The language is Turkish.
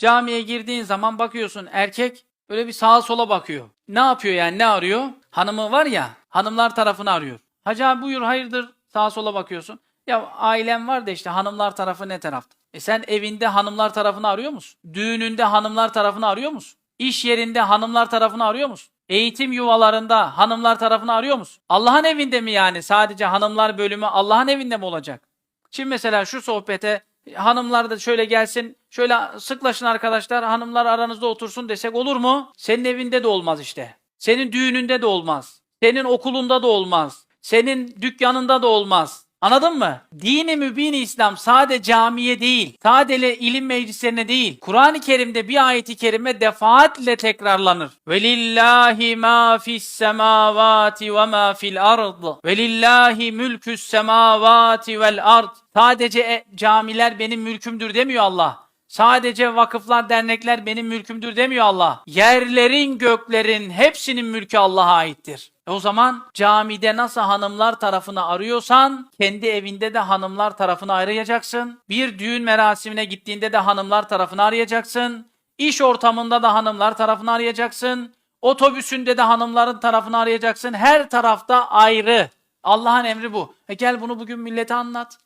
Camiye girdiğin zaman bakıyorsun erkek böyle bir sağa sola bakıyor. Ne yapıyor yani ne arıyor? Hanımı var ya hanımlar tarafını arıyor. Hacı abi buyur hayırdır sağa sola bakıyorsun. Ya ailem var da işte hanımlar tarafı ne tarafta? E sen evinde hanımlar tarafını arıyor musun? Düğününde hanımlar tarafını arıyor musun? İş yerinde hanımlar tarafını arıyor musun? Eğitim yuvalarında hanımlar tarafını arıyor musun? Allah'ın evinde mi yani? Sadece hanımlar bölümü Allah'ın evinde mi olacak? Şimdi mesela şu sohbete hanımlar da şöyle gelsin, şöyle sıklaşın arkadaşlar, hanımlar aranızda otursun desek olur mu? Senin evinde de olmaz işte. Senin düğününde de olmaz. Senin okulunda da olmaz. Senin dükkanında da olmaz. Anladın mı? Dini mübin İslam sade camiye değil, sadece ilim meclislerine değil, Kur'an-ı Kerim'de bir ayeti kerime defaatle tekrarlanır. Velillahi ma fis semavati ve ma fil ard. Velillahi mülkü's semavati vel ard. Sadece e, camiler benim mülkümdür demiyor Allah. Sadece vakıflar, dernekler benim mülkümdür demiyor Allah. Yerlerin, göklerin hepsinin mülkü Allah'a aittir. E o zaman camide nasıl hanımlar tarafını arıyorsan kendi evinde de hanımlar tarafını arayacaksın. Bir düğün merasimine gittiğinde de hanımlar tarafını arayacaksın. İş ortamında da hanımlar tarafını arayacaksın. Otobüsünde de hanımların tarafını arayacaksın. Her tarafta ayrı. Allah'ın emri bu. E gel bunu bugün millete anlat.